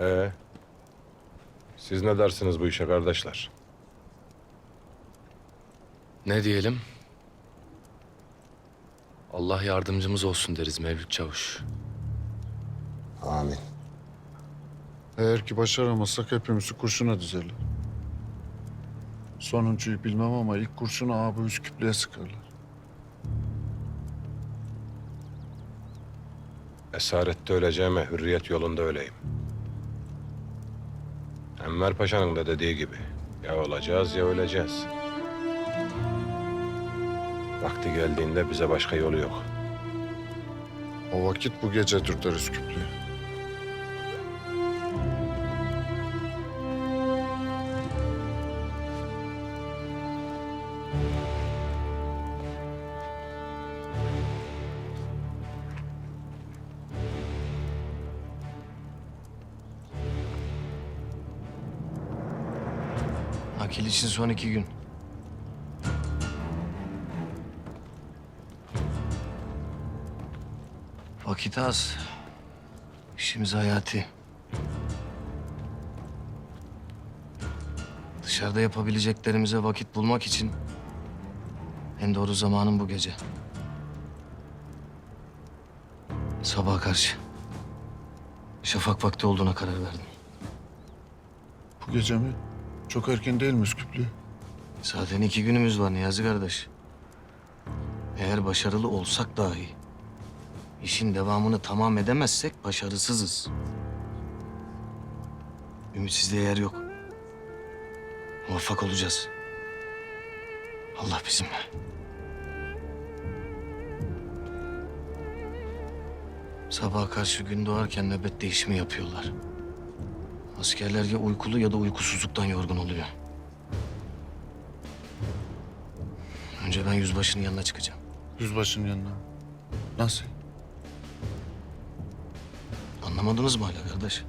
Ee, siz ne dersiniz bu işe kardeşler? Ne diyelim? Allah yardımcımız olsun deriz Mevlüt Çavuş. Amin. Eğer ki başaramazsak hepimizi kurşuna dizerler. Sonuncuyu bilmem ama ilk kurşunu abi Üsküplü'ye sıkarlar. Esarette öleceğime hürriyet yolunda öleyim. Enver Paşa'nın da dediği gibi. Ya olacağız ya öleceğiz. Vakti geldiğinde bize başka yolu yok. O vakit bu gece dürter Üsküplü'yü. Akil için son iki gün. Vakit az. İşimiz hayati. Dışarıda yapabileceklerimize vakit bulmak için en doğru zamanın bu gece. Sabaha karşı. Şafak vakti olduğuna karar verdim. Bu gece mi? Çok erken değil mi Üsküplü? Zaten iki günümüz var Niyazi kardeş. Eğer başarılı olsak dahi işin devamını tamam edemezsek başarısızız. Ümitsizliğe yer yok. Muvaffak olacağız. Allah bizimle. Sabaha karşı gün doğarken nöbet değişimi yapıyorlar. Askerler ya uykulu ya da uykusuzluktan yorgun oluyor. Önce ben yüzbaşının yanına çıkacağım. Yüzbaşının yanına. Nasıl? Anlamadınız mı hala kardeş?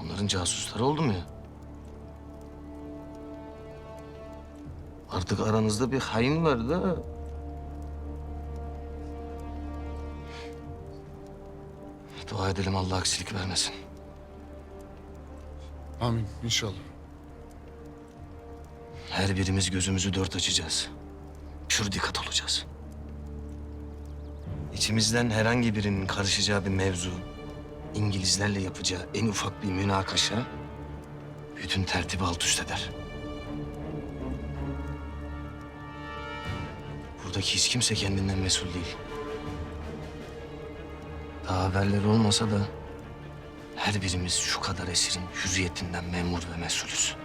Onların casusları oldu mu ya? Artık aranızda bir hain var da... Dua edelim Allah aksilik vermesin. Amin inşallah. Her birimiz gözümüzü dört açacağız. Pür dikkat olacağız. İçimizden herhangi birinin karışacağı bir mevzu, İngilizlerle yapacağı en ufak bir münakaşa bütün tertibi alt üst eder. Buradaki hiç kimse kendinden mesul değil. Daha haberleri olmasa da her birimiz şu kadar esirin hürriyetinden memur ve mesulüz.